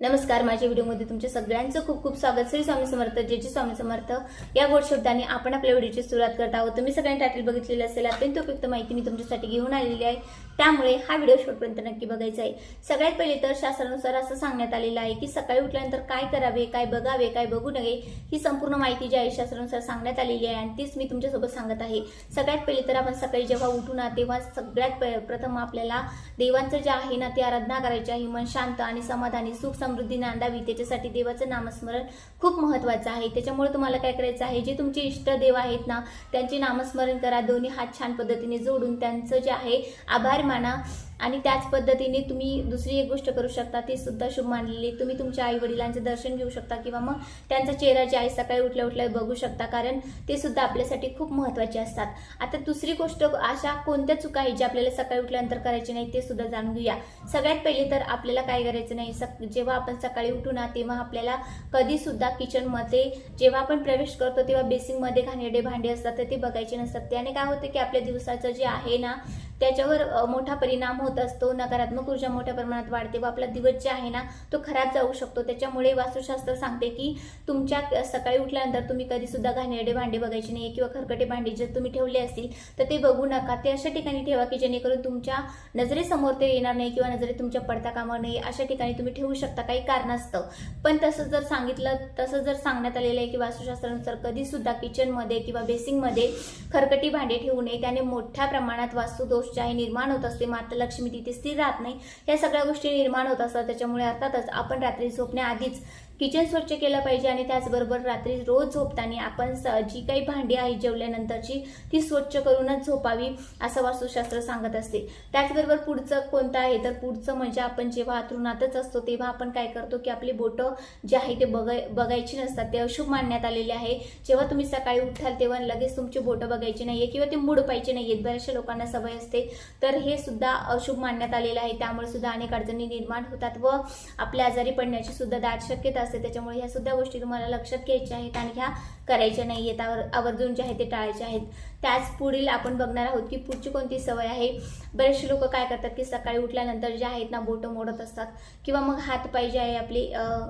नमस्कार माझ्या व्हिडिओमध्ये तुमच्या सगळ्यांचं खूप खूप स्वागत. श्री स्वामी समर्थ जे जे स्वामी समर्थ. या गोड शब्दाने आपण आपल्या व्हिडिओची सुरुवात करत आहोत. तुम्ही सगळ्यांनी टायटल बघितलेलं असेल अत्यंत उपयुक्त माहिती मी तुमच्यासाठी घेऊन आलेली आहे. त्यामुळे हा व्हिडिओ शेवटपर्यंत नक्की बघायचा आहे. सगळ्यात पहिले तर शास्त्रानुसार असं सांगण्यात आलेलं आहे की सकाळी उठल्यानंतर काय करावे काय बघावे काय बघू नये ही संपूर्ण माहिती जी आहे शास्त्रानुसार सांगण्यात आलेली आहे आणि तीच मी तुमच्यासोबत सांगत आहे. सगळ्यात पहिले तर आपण सकाळी जेव्हा उठू ना तेव्हा सगळ्यात प्रथम आपल्याला देवांचं जे आहे ना ते आराधना करायची आहे. मन शांत आणि समाधानी सुख समृद्धी नांदावी. त्याच्यासाठी देवाचं नामस्मरण खूप महत्वाचं आहे. त्याच्यामुळे तुम्हाला काय करायचं आहे? जे तुमचे इष्टदेव आहेत ना त्यांचे नामस्मरण करा. दोन्ही हात छान पद्धतीने जोडून त्यांचं जे आहे आभार माना. आणि त्याच पद्धतीने तुम्ही दुसरी एक गोष्ट करू शकता ती सुद्धा शुभ मानलेली. तुम्ही तुमच्या आई वडिलांचे दर्शन घेऊ शकता किंवा मग त्यांचा चेहरा जे आहे सकाळी उठल्या उठल्या बघू शकता कारण ते सुद्धा आपल्यासाठी खूप महत्त्वाचे असतात. आता दुसरी गोष्ट अशा कोणत्या चुका आहेत ज्या आपल्याला सकाळी उठल्यानंतर करायची नाही ते सुद्धा जाणून घेऊया. सगळ्यात पहिले तर आपल्याला काय करायचं नाही सक जेव्हा आपण सकाळी उठू ना तेव्हा आपल्याला कधी सुद्धा किचनमध्ये जेव्हा आपण प्रवेश करतो तेव्हा बेसिंगमध्ये घाणेरडे भांडे असतात तर ते बघायचे नसतात. त्याने काय होतं की आपल्या दिवसाचं जे आहे ना त्याच्यावर मोठा परिणाम होत असतो नकारात्मक ऊर्जा मोठ्या प्रमाणात वाढते व आपला दिवस जे आहे ना तो खराब जाऊ शकतो. त्याच्यामुळे वास्तुशास्त्र सांगते की तुमच्या सकाळी उठल्यानंतर तुम्ही कधी सुद्धा घाणेरडे भांडे बघायचे नाही किंवा खरकटे भांडे जर तुम्ही ठेवले असतील तर ते बघू नका. ते अशा ठिकाणी ठेवा की जेणेकरून तुमच्या नजरेसमोर ते येणार नाही किंवा नजरे तुमच्या पडता कामा नाही. अशा ठिकाणी तुम्ही ठेवू शकता काही कारणास्तव. पण तसं जर सांगितलं तसं जर सांगण्यात आलेलं आहे की वास्तुशास्त्रानुसार कधी सुद्धा किचनमध्ये किंवा बेसिंगमध्ये खरकटी भांडे ठेवू नये. त्याने मोठ्या प्रमाणात वास्तुदोष जे आहे निर्माण होत असते माता लक्ष्मी तिथे स्थिर राहत नाही. या सगळ्या गोष्टी निर्माण होत असतात. त्याच्यामुळे अर्थातच आपण रात्री झोपण्याआधीच किचन स्वच्छ केलं पाहिजे आणि त्याचबरोबर रात्री रोज झोपताना आपण जी काही भांडी आहे जेवल्यानंतरची ती स्वच्छ करूनच झोपावी असं वास्तुशास्त्र सांगत असते. त्याचबरोबर पुढचं कोणतं आहे? तर पुढचं म्हणजे आपण जेव्हा अंथरुणातच असतो तेव्हा आपण काय करतो की आपली बोटं जे आहे ते बघाय बघायची नसतात. ते अशुभ मानण्यात आलेले आहे. जेव्हा तुम्ही सकाळी उठाल तेव्हा लगेच तुमची बोटं बघायची नाहीये किंवा ते मूड पाहिजे नाहीयेत. बऱ्याचशा लोकांना सवय असते तर हे सुद्धा अशुभ मानण्यात आलेलं आहे. त्यामुळे सुद्धा अनेक अडचणी निर्माण होतात व आपल्या आजारी पडण्याची सुद्धा दाट शक्यता असते. त्याच्यामुळे ह्या सुद्धा गोष्टी तुम्हाला लक्षात घ्यायच्या आहेत आणि ह्या करायच्या नाही आहेत आवर आवर्जून जे आहे ते टाळायचे आहेत. त्याच पुढील आपण बघणार आहोत की पुढची कोणती सवय आहे. बरेचसे लोक काय करतात की सकाळी उठल्यानंतर जे आहेत ना बोटं मोडत असतात. किंवा मग हात पाय जे आहे आपली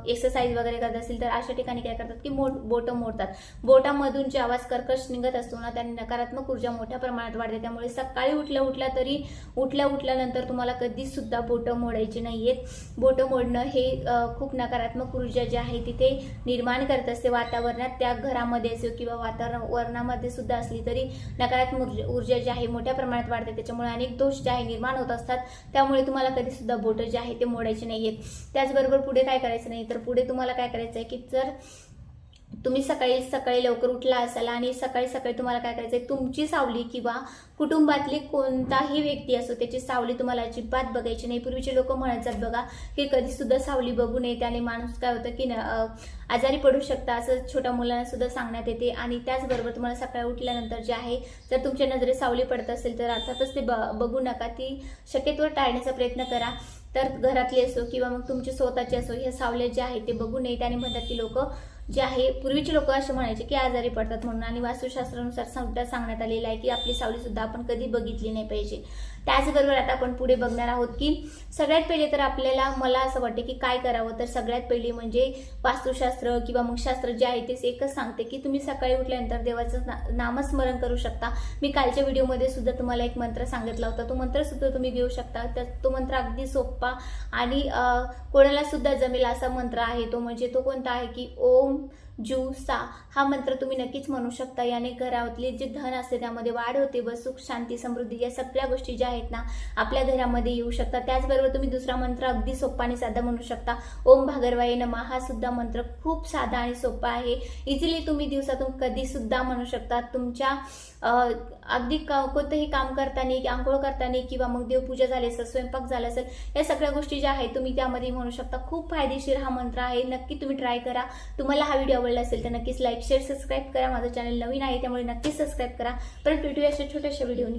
एक्सरसाइज वगैरे करत असतील तर अशा ठिकाणी काय करतात की मोठ बोटं मोडतात. बोटामधून जे आवाज कर्कश निघत असतो ना त्याने नकारात्मक ऊर्जा मोठ्या प्रमाणात वाढते. त्यामुळे सकाळी उठल्या उठल्या तरी उठल्या उठल्यानंतर तुम्हाला कधीच सुद्धा बोटं मोडायची नाही आहेत. बोटं मोडणं हे खूप नकारात्मक ऊर्जा जी आहे तिथे निर्माण करत असते वातावरणात. त्या घरामध्ये असो किंवा वातावरणामध्ये सुद्धा असली तरी नकारात्मक ऊर्जा- जी आहे मोठ्या प्रमाणात वाढते. त्याच्यामुळे अनेक दोष जे आहे निर्माण होत असतात. त्यामुळे तुम्हाला कधी सुद्धा बोटं जे आहे ते मोडायचे नाहीयेत. त्याचबरोबर पुढे काय करायचं नाही? तर पुढे तुम्हाला काय करायचं आहे की जर तुम्ही सकाळी सकाळी लवकर उठला असाल आणि सकाळी सकाळी तुम्हाला काय करायचंय? तुमची सावली किंवा कुटुंबातली कोणताही व्यक्ती असो त्याची सावली तुम्हाला अजिबात बघायची नाही. पूर्वीचे लोक म्हणायचात बघा की कधीसुद्धा सावली बघू नये. त्याने माणूस काय होतं की न- आजारी पडू शकता असं छोट्या मुलांना सुद्धा सांगण्यात येते. आणि त्याचबरोबर तुम्हाला सकाळी उठल्यानंतर जे आहे जर तुमच्या नजरे सावली पडत असेल तर अर्थातच ते ब- बघू नका. ती शक्यतोवर टाळण्याचा प्रयत्न करा. तर घरातली असो किंवा मग तुमची स्वतःची असो ह्या सावल्या ज्या आहेत ते बघू नये. त्याने म्हणतात की लोक जे आहे पूर्वीचे लोक असे म्हणायचे की आजारी पडतात म्हणून आणि वास्तुशास्त्रानुसार सुद्धा सांगण्यात आलेलं आहे की आपली सावली सुद्धा आपण कधी बघितली नाही पाहिजे. त्याचबरोबर आता आपण पुढे बघणार आहोत की सगळ्यात पहिले तर आपल्याला मला असं वाटते की काय करावं? तर सगळ्यात पहिले म्हणजे वास्तुशास्त्र किंवा मग शास्त्र जे आहे ते एकच सांगते की तुम्ही सकाळी उठल्यानंतर देवाचं ना- नामस्मरण करू शकता. मी कालच्या व्हिडिओमध्ये सुद्धा तुम्हाला एक मंत्र सांगितला होता. तो मंत्र सुद्धा तुम्ही घेऊ शकता. तर तो मंत्र अगदी सोपा आणि कोणाला सुद्धा जमेल असा मंत्र आहे तो. म्हणजे तो कोणता आहे की ओम जू सा हा मंत्र तुम्ही नक्कीच म्हणू शकता. याने घरातले जे धन असते त्यामध्ये वाढ होते व सुख शांती समृद्धी या सगळ्या गोष्टी ज्या आहेत ना आपल्या घरामध्ये येऊ शकतात. त्याचबरोबर तुम्ही दुसरा मंत्र अगदी सोपा आणि साधा म्हणू शकता. ओम भागरवाई नमा. हा सुद्धा मंत्र खूप साधा आणि सोपा आहे. इझिली तुम्ही दिवसातून कधी सुद्धा म्हणू शकता. तुमच्या अगदी का कोणतंही काम करताना आंघोळ करताना किंवा मग देवपूजा झाली असेल स्वयंपाक झाला असेल या सगळ्या गोष्टी ज्या आहेत तुम्ही त्यामध्ये म्हणू शकता. खूप फायदेशीर हा मंत्र आहे. नक्की तुम्ही ट्राय करा. तुम्हाला हा व्हिडिओ आवडला असेल तर नक्कीच लाईक शेअर सबस्क्राईब करा. माझं चॅनल नवीन आहे त्यामुळे नक्कीच सबस्क्राईब करा. परत भेटूया अशा छोट्याशा व्हिडिओनी